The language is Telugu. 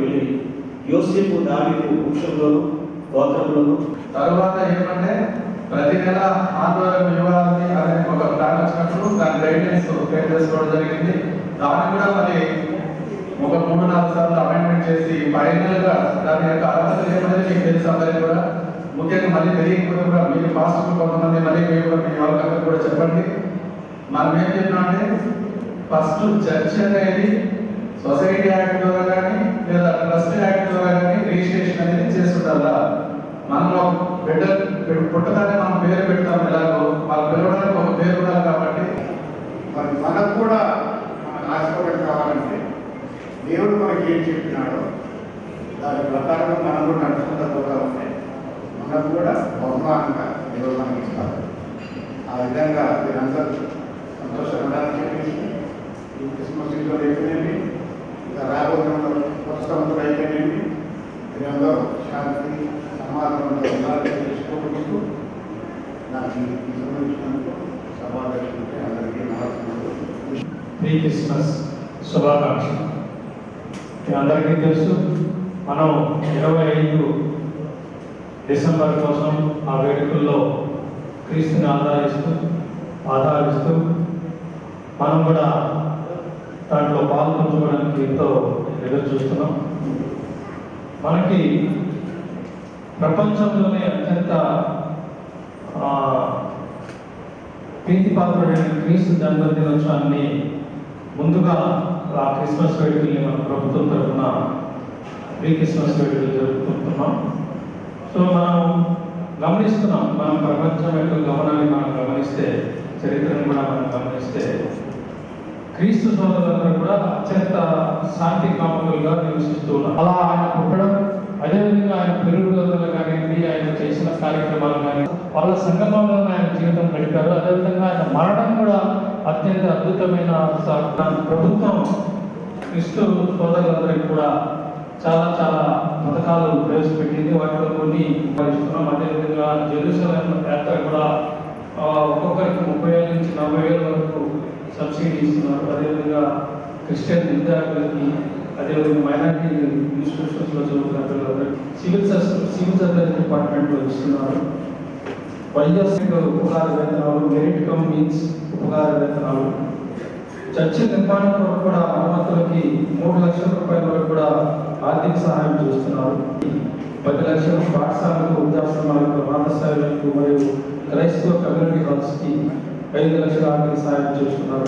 వెళ్ళి యోసేపు దావీదు వృక్షంలోను గోత్రంలోను తర్వాత ఏమంటే ప్రతి నెల ఆందోళన ఇవ్వాలని అనే ఒక ప్లాన్ వచ్చినప్పుడు దాని గైడ్లైన్స్ క్రియేట్ చేసుకోవడం జరిగింది. దాన్ని కూడా మరి ఒక మూడు నాలుగు సార్లు అమెండ్మెంట్ చేసి ఫైనల్గా దాని యొక్క అర్హత ఏమనేది మీకు తెలుసు అందరికీ కూడా. ముఖ్యంగా మళ్ళీ తెలియకపోతే కూడా మీరు ఫాస్ట్ కొంతమంది మళ్ళీ మీరు కూడా మీ వాళ్ళకందరూ కూడా చెప్పండి. మనం ఏం చెప్పినామంటే ఫస్ట్ చర్చ్ అనేది సొసైటీ యాక్ట్ ద్వారా కానీ లేదా ట్రస్ట్ యాక్ట్ ద్వారా కానీ రిజిస్ట్రేషన్ అనేది చేస్తుండాలా. మనలో బిడ్డ పుట్టగానే మనం పేరు పెడతాం ఎలాగో వాళ్ళు పిలవడానికి ఒక పేరు ఉండాలి కాబట్టి. మరి మనకు కూడా మనకు ఆశపడి కావాలంటే దేవుడు మనకి ఏం చెప్పినాడో దాని ప్రకారం మనం కూడా నడుచుకుంటూ పోతా ఉంటే మనకు కూడా బహుమానంగా దేవుడు మనకి ఇస్తారు ఆ విధంగా మీరందరూ సంతోషపడాలని చెప్పేసి ఈ క్రిస్మస్ ఇంట్లో అయిపోయినవి రాబోతున్న సంవత్సరం అయిపోయినవి మీరందరూ శాంతి సమాధానంతో ఉండాలని తెలుసుకోవచ్చు నాకు సంబంధించినందుకు అందరికీ నమస్కారం ప్రీ క్రిస్మస్ శుభాకాంక్షలు అందరికీ తెలుసు మనం ఇరవై ఐదు డిసెంబర్ కోసం ఆ వేడుకల్లో క్రీస్తుని ఆధారిస్తూ ఆధారిస్తూ మనం కూడా దాంట్లో దీంతో ఎదురు చూస్తున్నాం. మనకి ప్రపంచంలోనే అత్యంత ప్రీతి పాత్రుడైన క్రీస్తు జన్మదినోత్సవాన్ని ముందుగా ఆ క్రిస్మస్ వేడుకల్ని మన ప్రభుత్వం తరఫున ప్రీ క్రిస్మస్ వేడుకలు జరుపుకుంటున్నాం. సో మనం గమనిస్తున్నాం మనం ప్రపంచం యొక్క గమనాన్ని మనం గమనిస్తే చరిత్రను కూడా మనం గమనిస్తే క్రీస్తు సోదరులందరూ కూడా అత్యంత శాంతి కాపకులుగా నివసిస్తూ ఉన్నారు. అలా ఆయన పుట్టడం అదేవిధంగా ఆయన పెరుగుదల కానివ్వండి ఆయన చేసిన కార్యక్రమాలు కానీ వాళ్ళ సంగమంలో ఆయన జీవితం గడిపారు. అదేవిధంగా ఆయన మరణం కూడా అత్యంత అద్భుతమైన ప్రభుత్వం క్రీస్తు సోదరులందరికీ కూడా చాలా చాలా పథకాలు ప్రవేశపెట్టింది. వాటిలో కొన్ని ఇస్తున్నాం అదేవిధంగా జెరూసలేం యాత్ర కూడా ఒక్కొక్కరికి ముప్పై వేల నుంచి నలభై వేల వరకు సబ్సిడీ ఇస్తున్నారు అదేవిధంగా క్రిస్టియన్ విద్యార్థులకి అదేవిధంగా మైనారిటీ ఇన్స్టిట్యూషన్స్లో చదువుతున్న పిల్లలందరికీ సివిల్ సర్వీస్ సివిల్ సర్వీస్ డిపార్ట్మెంట్లో ఇస్తున్నారు. వైఎస్ ఉపకార వేతనాలు మెరిట్ కమ్ మీన్స్ ఉపకార వేతనాలు. చర్చి నిర్మాణం కొరకు కూడా అనుమతులకి మూడు లక్షల రూపాయల వరకు కూడా ఆర్థిక సహాయం చేస్తున్నారు. పది లక్షలు పాఠశాలకు వృద్ధాశ్రమాలకు పాఠశాలలకు మరియు క్రైస్తవ కమ్యూనిటీ హాల్స్కి ఐదు లక్షల ఆర్థిక సహాయం చేస్తున్నారు